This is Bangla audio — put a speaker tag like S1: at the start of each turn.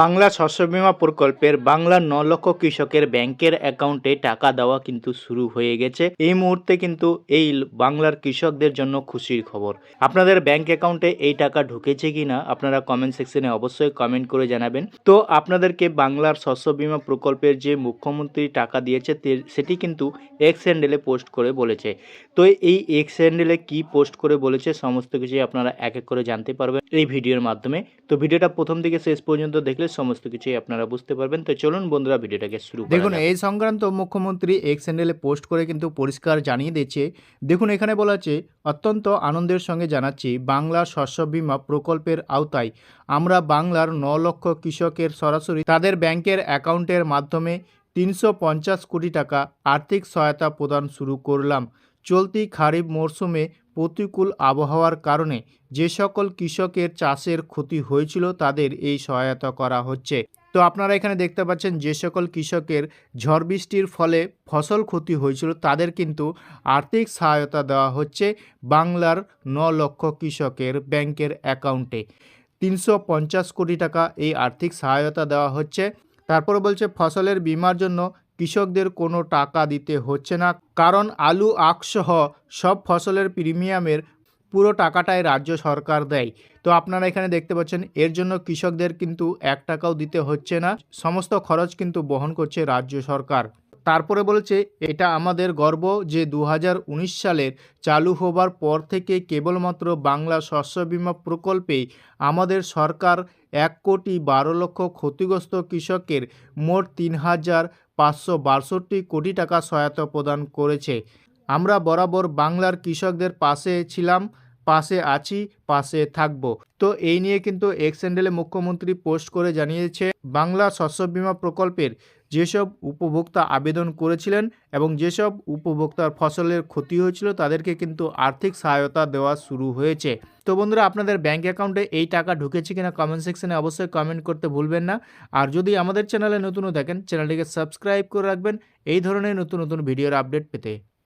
S1: বাংলা শস্য বিমা প্রকল্পের বাংলার ন লক্ষ কৃষকের ব্যাংকের অ্যাকাউন্টে টাকা দেওয়া কিন্তু শুরু হয়ে গেছে। এই মুহূর্তে কিন্তু এই বাংলার কৃষকদের জন্য খুশির খবর। আপনাদের ব্যাংক অ্যাকাউন্টে এই টাকা ঢুকেছে কিনা, আপনারা কমেন্ট সেকশনে অবশ্যই কমেন্ট করে জানাবেন। তো আপনাদেরকে বাংলার শস্য বিমা প্রকল্পের যে মুখ্যমন্ত্রী টাকা দিয়েছে সেটি কিন্তু এক্স হ্যান্ডেলে পোস্ট করে বলেছে। তো এই এক্স হ্যান্ডেলে কি পোস্ট করে বলেছে, সমস্ত কিছুই আপনারা এক এক করে জানতে পারবেন এই ভিডিওর মাধ্যমে। তো ভিডিওটা প্রথম থেকে শেষ পর্যন্ত দেখলে সমস্ত কিছুই আপনারা বুঝতে পারবেন। তো চলুন বন্ধুরা ভিডিওটাকে শুরু করা
S2: দেখুন এই সংক্রান্ত মুখ্যমন্ত্রী এক্স হ্যান্ডেলে পোস্ট করে কিন্তু পরিষ্কার জানিয়ে দিয়েছে দেখুন এখানে বলা আছে অত্যন্ত আনন্দের সঙ্গে জানাচ্ছি বাংলা শস্য বীমা প্রকল্পের আওতায় আমরা বাংলার ন লক্ষ কৃষকের সরাসরি তাদের ব্যাংকের অ্যাকাউন্টের মাধ্যমে তিনশো পঞ্চাশ কোটি টাকা আর্থিক সহায়তা প্রদান শুরু করলাম। চলতি খারিফ মরশুমে প্রতিকূল আবহাওয়ার কারণে যে সকল কৃষকের চাষের ক্ষতি হয়েছিল তাদের এই সহায়তা করা হচ্ছে। তো আপনারা এখানে দেখতে পাচ্ছেন যে সকল কৃষকের ঝড় বৃষ্টির ফলে ফসল ক্ষতি হয়েছিল তাদের কিন্তু আর্থিক সহায়তা দেওয়া হচ্ছে বাংলার ন লক্ষ কৃষকের ব্যাংকের অ্যাকাউন্টে। তিনশো পঞ্চাশ কোটি টাকা এই আর্থিক সহায়তা দেওয়া হচ্ছে। তারপর বলছে ফসলের বীমার জন্য কৃষকদের কোনো টাকা দিতে হচ্ছে না, কারণ আলু আখসহ সব ফসলের প্রিমিয়ামের পুরো টাকাটাই রাজ্য সরকার দেয়। তো আপনারা এখানে দেখতে পাচ্ছেন, এর জন্য কৃষকদের কিন্তু এক টাকাও দিতে হচ্ছে না, সমস্ত খরচ কিন্তু বহন করছে রাজ্য সরকার। তারপরে বলেছে, এটা আমাদের গর্ব যে দু হাজার উনিশ সালের চালু হবার পর থেকে কেবলমাত্র বাংলা শস্য বীমা প্রকল্পেই আমাদের সরকার এক কোটি বারো লক্ষ ক্ষতিগ্রস্ত কৃষকের মোট তিন হাজার পাঁচশো বাষট্টি কোটি টাকা সহায়তা প্রদান করেছে। আমরা বরাবর বাংলার কৃষকদের পাশে ছিলাম, পাশে আছি, পাশে থাকব। তো এই নিয়ে কিন্তু এক্স মুখ্যমন্ত্রী পোস্ট করে জানিয়েছে, বাংলা শস্য বিমা প্রকল্পের যেসব উপভোক্তা আবেদন করেছিলেন এবং যেসব উপভোক্তার ফসলের ক্ষতি হয়েছিল, তাদেরকে কিন্তু আর্থিক সহায়তা দেওয়া শুরু হয়েছে। তো বন্ধুরা, আপনাদের ব্যাঙ্ক অ্যাকাউন্টে এই টাকা ঢুকেছে কিনা কমেন্ট সেকশনে অবশ্যই কমেন্ট করতে ভুলবেন না। আর যদি আমাদের চ্যানেলে নতুনও দেখেন, চ্যানেলটিকে সাবস্ক্রাইব করে রাখবেন। এই ধরনের নতুন নতুন ভিডিওর আপডেট পেতে।